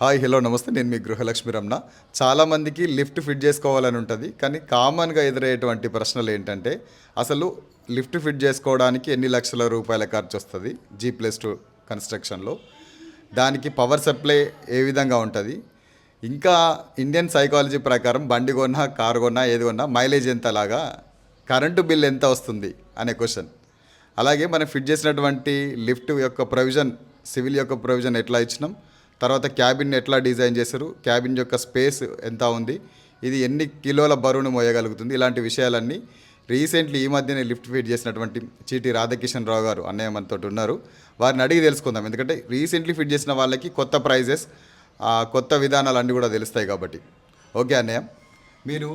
Hi hello నమస్తే. నేను మీ గృహలక్ష్మి రమణ. చాలామందికి లిఫ్ట్ ఫిట్ చేసుకోవాలని ఉంటుంది కానీ కామన్గా ఎదురయ్యేటువంటి ప్రశ్నలు ఏంటంటే అసలు లిఫ్ట్ ఫిట్ చేసుకోవడానికి ఎన్ని లక్షల రూపాయల ఖర్చు వస్తుంది జీ ప్లస్ టూ కన్స్ట్రక్షన్లో? దానికి పవర్ సప్లై ఏ విధంగా ఉంటుంది? ఇంకా ఇండియన్ సైకాలజీ ప్రకారం బండి కొన్నా కారు కొన్నా ఏది కొన్నా మైలేజ్ ఎంతలాగా కరెంటు బిల్ ఎంత వస్తుంది అనే క్వశ్చన్. అలాగే మనం ఫిట్ చేసినటువంటి లిఫ్ట్ యొక్క ప్రొవిజన్ సివిల్ యొక్క ప్రొవిజన్ ఎట్లా ఇచ్చినాం? తర్వాత క్యాబిన్ ఎట్లా డిజైన్ చేశారు? క్యాబిన్ యొక్క స్పేస్ ఎంత ఉంది? ఇది ఎన్ని కిలోల బరువును మోయగలుగుతుంది? ఇలాంటి విషయాలన్నీ రీసెంట్లీ ఈ మధ్యనే లిఫ్ట్ ఫిట్ చేసినటువంటి చీటి రాధాకిషన్ రావు గారు అన్నయ్య మనతో ఉన్నారు. వారిని అడిగి తెలుసుకుందాం. ఎందుకంటే రీసెంట్లీ ఫిట్ చేసిన వాళ్ళకి కొత్త ప్రైజెస్ కొత్త విధానాలు అన్నీ కూడా తెలుస్తాయి కాబట్టి. ఓకే అన్నయ్య. మీరు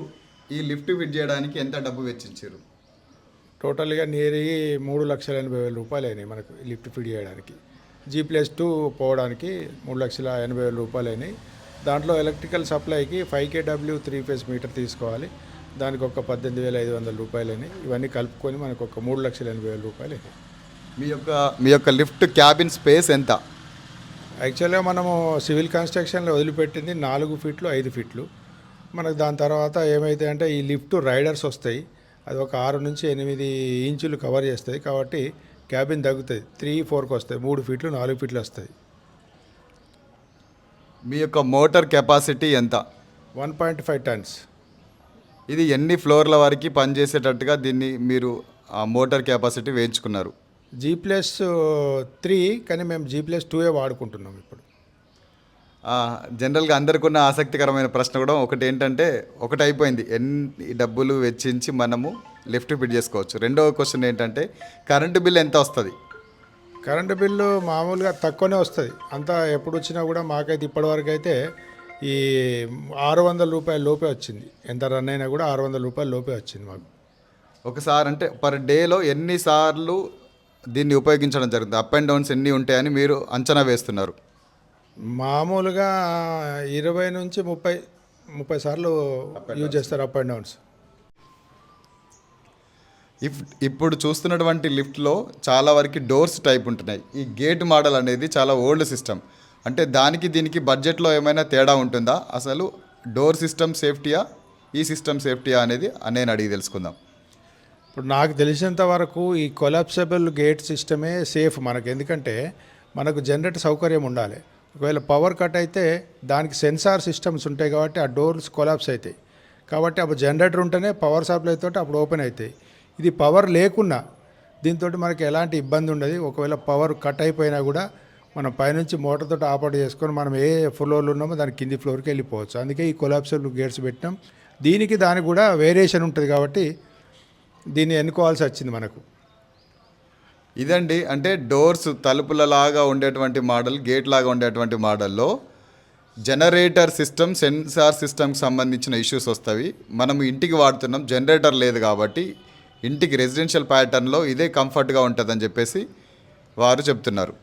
ఈ లిఫ్ట్ ఫిట్ చేయడానికి ఎంత డబ్బు వెచ్చించారు? టోటల్గా నియర్ మూడు లక్షల ఎనభై వేల రూపాయలు అయినాయి మనకు లిఫ్ట్ ఫిట్ చేయడానికి. జీ ప్లస్ టూ పోవడానికి మూడు లక్షల ఎనభై వేల రూపాయలు అయినాయి. దాంట్లో electrical సప్లైకి five KW three phase meter తీసుకోవాలి. దానికి ఒక పద్దెనిమిది వేల ఐదు వందల రూపాయలు అయినాయి. ఇవన్నీ కలుపుకొని మనకు ఒక మూడు లక్షల ఎనభై వేల రూపాయలు అయినాయి. మీ యొక్క మీ యొక్క లిఫ్ట్ క్యాబిన్ స్పేస్ ఎంత? యాక్చువల్గా మనము సివిల్ కన్స్ట్రక్షన్లో వదిలిపెట్టింది నాలుగు ఫీట్లు ఐదు ఫీట్లు. మనకు దాని తర్వాత ఏమైతే అంటే ఈ లిఫ్ట్ రైడర్స్ వస్తాయి. అది ఒక ఆరు నుంచి ఎనిమిది ఇంచులు కవర్ చేస్తుంది కాబట్టి క్యాబిన్ తగ్గుతుంది త్రీ ఫోర్కి వస్తాయి. మూడు ఫీట్లు నాలుగు ఫీట్లు వస్తాయి. మీ యొక్క మోటార్ కెపాసిటీ ఎంత? One point five tons. ఇది ఎన్ని ఫ్లోర్ల వరకు పనిచేసేటట్టుగా దీన్ని మీరు ఆ మోటార్ కెపాసిటీ వేయించుకున్నారు? జీ ప్లస్ త్రీ కానీ మేము జీ ప్లస్ టూఏ వాడుకుంటున్నాం ఇప్పుడు. జనరల్గా అందరికి ఉన్న ఆసక్తికరమైన ప్రశ్న కూడా ఒకటి ఏంటంటే ఒకటి అయిపోయింది ఎన్ని డబ్బులు వెచ్చించి మనము లిఫ్ట్ ఫిట్ చేసుకోవచ్చు? రెండవ క్వశ్చన్ ఏంటంటే కరెంటు బిల్ ఎంత వస్తుంది? కరెంటు బిల్లు మామూలుగా తక్కువనే వస్తుంది. అంతా ఎప్పుడు వచ్చినా కూడా మాకైతే ఇప్పటివరకు అయితే ఈ ఆరు వందల రూపాయల లోపే వచ్చింది. ఎంత రన్ అయినా కూడా ఆరు వందల రూపాయల లోపే వచ్చింది మాకు. ఒకసారి అంటే పర్ డేలో ఎన్నిసార్లు దీన్ని ఉపయోగించడం జరుగుతుంది? అప్ అండ్ డౌన్స్ ఎన్ని ఉంటాయని మీరు అంచనా వేస్తున్నారు. మామూలుగా ఇరవై నుంచి ముప్పై ముప్పై సార్లు యూజ్ చేస్తారు అప్ అండ్ డౌన్స్ ఇఫ్ ఇప్పుడు చూస్తున్నటువంటి లిఫ్ట్లో చాలా వరకు డోర్స్ టైప్ ఉంటున్నాయి. ఈ గేట్ మోడల్ అనేది చాలా ఓల్డ్ సిస్టమ్. అంటే దానికి దీనికి బడ్జెట్లో ఏమైనా తేడా ఉంటుందా? అసలు డోర్ సిస్టమ్ సేఫ్టీయా? ఈ సిస్టమ్ సేఫ్టీయా అనేది నేను అడిగి తెలుసుకుందాం. ఇప్పుడు నాకు తెలిసినంత వరకు ఈ కొలాప్సబుల్ గేట్ సిస్టమే సేఫ్ మనకు. ఎందుకంటే మనకు జనరేటర్ సౌకర్యం ఉండాలి. ఒకవేళ పవర్ కట్ అయితే దానికి సెన్సార్ సిస్టమ్స్ ఉంటాయి కాబట్టి ఆ డోర్స్ కొలాప్స్ అవుతాయి. కాబట్టి అప్పుడు జనరేటర్ ఉంటేనే పవర్ సప్లై తోటి అప్పుడు ఓపెన్ అవుతాయి. ఇది పవర్ లేకున్నా దీంతో మనకి ఎలాంటి ఇబ్బంది ఉండదు. ఒకవేళ పవర్ కట్ అయిపోయినా కూడా మనం పైనుంచి మోటార్తో ఆపరేట్ చేసుకొని మనం ఏ ఫ్లోర్లో ఉన్నామో దాని కింది ఫ్లోర్కి వెళ్ళిపోవచ్చు. అందుకే ఈ కొలాప్సబుల్ గేట్స్ పెట్టినాం. దీనికి దానికి కూడా వేరియేషన్ ఉంటుంది కాబట్టి దీన్ని ఎన్నుకోవాల్సి వచ్చింది మనకు. ఇదండి అంటే డోర్స్ తలుపులలాగా ఉండేటువంటి మోడల్ గేట్ లాగా ఉండేటువంటి మోడల్లో జనరేటర్ సిస్టమ్ సెన్సార్ సిస్టమ్కి సంబంధించిన ఇష్యూస్ వస్తాయి మనం ఇంటికి వాడుతున్నాం జనరేటర్ లేదు కాబట్టి ఇంటికి రెసిడెన్షియల్ ప్యాటర్న్లో ఇదే కంఫర్ట్గా ఉంటుందని చెప్పేసి వారు చెప్తున్నారు.